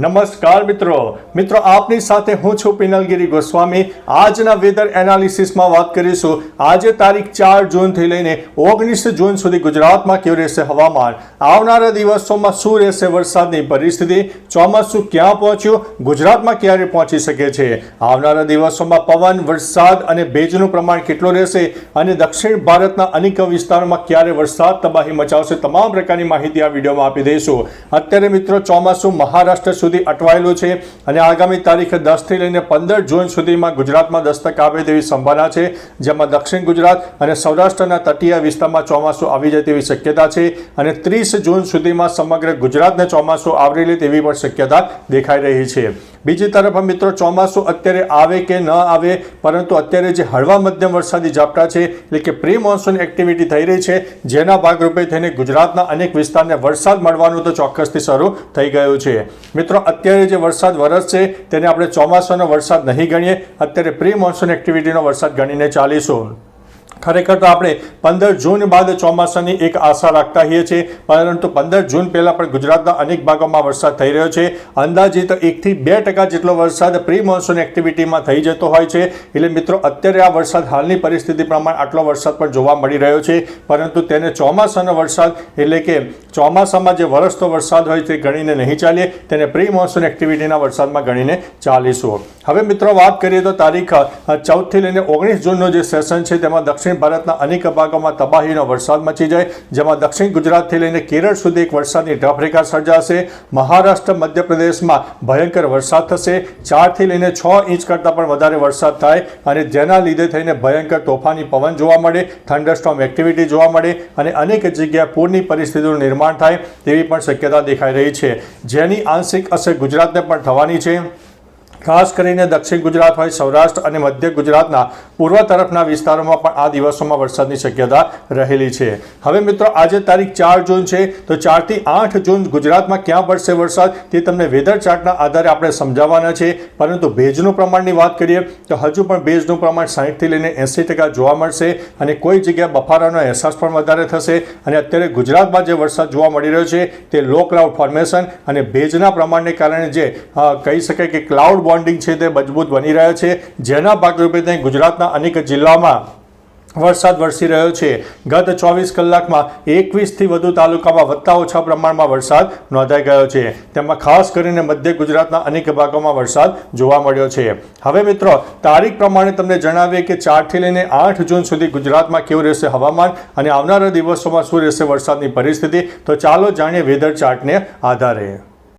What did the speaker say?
નમસ્કાર મિત્રો. મિત્રો, આપની સાથે હું છું પિનલગીરી ગોસ્વામી. આજના વેધર એનાલિસિસમાં વાત કરીશું. આજે તારીખ ચાર જૂનથી લઈને ઓગણીસ જૂન સુધી ગુજરાતમાં કેવું રહેશે હવામાન? આવનારા દિવસોમાં શું રહેશે વરસાદની પરિસ્થિતિ? ચોમાસું ક્યાં પહોંચ્યું? ગુજરાતમાં ક્યારે પહોંચી શકે છે? આવનારા દિવસોમાં પવન, વરસાદ અને ભેજનું પ્રમાણ કેટલું રહેશે? અને દક્ષિણ ભારતના અનેક વિસ્તારોમાં ક્યારે વરસાદ તબાહી મચાવશે? તમામ પ્રકારની માહિતી આ વિડીયોમાં આપી દઈશું. અત્યારે મિત્રો, ચોમાસું મહારાષ્ટ્ર સુધી અટવાયેલું છે અને આગામી તારીખ દસથી લઈને પંદર જૂન સુધીમાં ગુજરાતમાં દસ્તક આવે તેવી સંભાવના છે. જેમાં દક્ષિણ ગુજરાત અને સૌરાષ્ટ્રના તટીય વિસ્તારમાં ચોમાસું આવી જાય તેવી શક્યતા છે અને ત્રીસ જૂન સુધીમાં સમગ્ર ગુજરાતને ચોમાસું આવરી લે તેવી પણ શક્યતા દેખાઈ રહી છે. બીજી તરફ મિત્રો ચોમાસું અત્યારે આવે કે ન આવે, પરંતુ અત્યારે જે હળવા મધ્યમ વરસાદી ઝાપટા છે, એટલે કે પ્રી મોન્સૂન એક્ટિવિટી થઈ રહી છે, જેના ભાગરૂપે થઈને ગુજરાતના અનેક વિસ્તારને વરસાદ મળવાનું તો ચોક્કસથી શરૂ થઈ ગયું છે. મિત્રો, અત્યારે જે વરસાદ વરસશે તેને આપણે ચોમાસાનો વરસાદ નહીં ગણીએ, અત્યારે પ્રી મોન્સૂન એક્ટિવિટીનો વરસાદ ગણીને ચાલીશું. ખરેખર તો આપણે પંદર જૂન બાદ ચોમાસાની એક આશા રાખતા હોઈએ છીએ, પરંતુ પંદર જૂન પહેલાં પણ ગુજરાતના અનેક ભાગોમાં વરસાદ થઈ રહ્યો છે. અંદાજિત એકથી બે ટકા જેટલો વરસાદ પ્રી મોન્સૂન એક્ટિવિટીમાં થઈ જતો હોય છે. એટલે મિત્રો, અત્યારે આ વરસાદ હાલની પરિસ્થિતિ પ્રમાણે આટલો વરસાદ પણ જોવા મળી રહ્યો છે. પરંતુ તેને ચોમાસાનો વરસાદ એટલે કે ચોમાસામાં જે વરસતો વરસાદ હોય તે ગણીને નહીં ચાલીએ, તેને પ્રી મોન્સૂન એક્ટિવિટીના વરસાદમાં ગણીને ચાલીશું. હવે મિત્રો, વાત કરીએ તો તારીખ ચૌદથી લઈને ઓગણીસ જૂનનો જે સેશન છે, તેમાં દક્ષિણ ભારતના અનેક ભાગોમાં તબાહીનો વરસાદ મચી જાય, જેમાં દક્ષિણ ગુજરાતથી લઈને કેરળ સુધી એક વરસાદની ઢફરેખા સર્જાશે. મહારાષ્ટ્ર, મધ્યપ્રદેશમાં ભયંકર વરસાદ થશે. ચારથી લઈને છ ઇંચ કરતાં પણ વધારે વરસાદ થાય અને જેના લીધે થઈને ભયંકર તોફાની પવન જોવા મળે થંડરસ્ટોમ એક્ટિવિટી જોવા મળે અને અનેક જગ્યાએ પૂરની પરિસ્થિતિનું નિર્માણ થાય તેવી પણ શક્યતા દેખાઈ રહી છે. જેની આંશિક અસર ગુજરાતને પણ થવાની છે. ખાસ કરીને દક્ષિણ ગુજરાત હોય, સૌરાષ્ટ્ર અને મધ્ય ગુજરાતના પૂર્વ તરફના વિસ્તારોમાં પણ આ દિવસોમાં વરસાદની શક્યતા રહેલી છે. હવે મિત્રો, આજે તારીખ ચાર જૂન છે, તો ચારથી આઠ જૂન ગુજરાતમાં ક્યાં પડશે વરસાદ તે તમને વેધર ચાર્ટના આધારે આપણે સમજાવવાના છે. પરંતુ ભેજનું પ્રમાણની વાત કરીએ, તો હજુ પણ ભેજનું પ્રમાણ સાહીઠથી લઈને એંસી ટકા જોવા મળશે અને કોઈ જગ્યાએ બફારાનો અહેસાસ પણ વધારે થશે. અને અત્યારે ગુજરાતમાં જે વરસાદ જોવા મળી રહ્યો છે, તે લો ક્લાઉડ ફોર્મેશન અને ભેજના પ્રમાણને કારણે જે કહી શકાય કે ક્લાઉડ બોન્ડિંગ છે તે મજબૂત બની રહ્યા છે. જેના ભાગરૂપે ત્યાં ગુજરાતના અનેક જિલ્લામાં વરસાદ વરસી રહ્યો છે. ગત ચોવીસ કલાકમાં એકવીસથી વધુ તાલુકામાં વધતા ઓછા પ્રમાણમાં વરસાદ નોંધાઈ ગયો છે. તેમાં ખાસ કરીને મધ્ય ગુજરાતના અનેક ભાગોમાં વરસાદ જોવા મળ્યો છે. હવે મિત્રો, તારીખ પ્રમાણે તમને જણાવીએ કે ચારથી લઈને આઠ જૂન સુધી ગુજરાતમાં કેવું રહેશે હવામાન અને આવનારા દિવસોમાં શું રહેશે વરસાદની પરિસ્થિતિ. તો ચાલો જાણીએ વેધર ચાર્ટને આધારે.